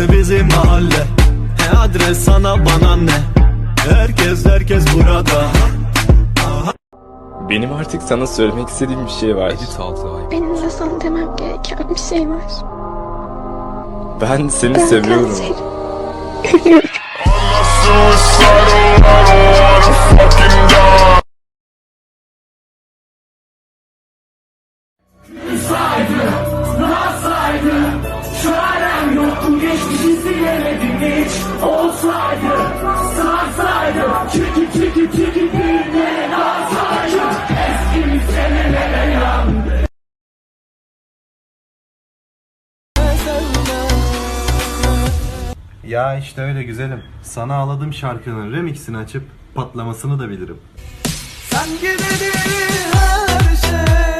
burası bizim mahalle E adres sana bana ne Herkes herkes burada Benim artık sana söylemek istediğim bir şey var. Benim de sana demem gereken bir şey var. Ben seni Ben seviyorum. seni Ölüyorum. Ya işte öyle güzelim. Sana ağladım şarkının remixini açıp patlamasını da bilirim. I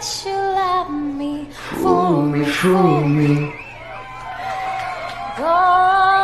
that you love me. Fool me, fool me. Go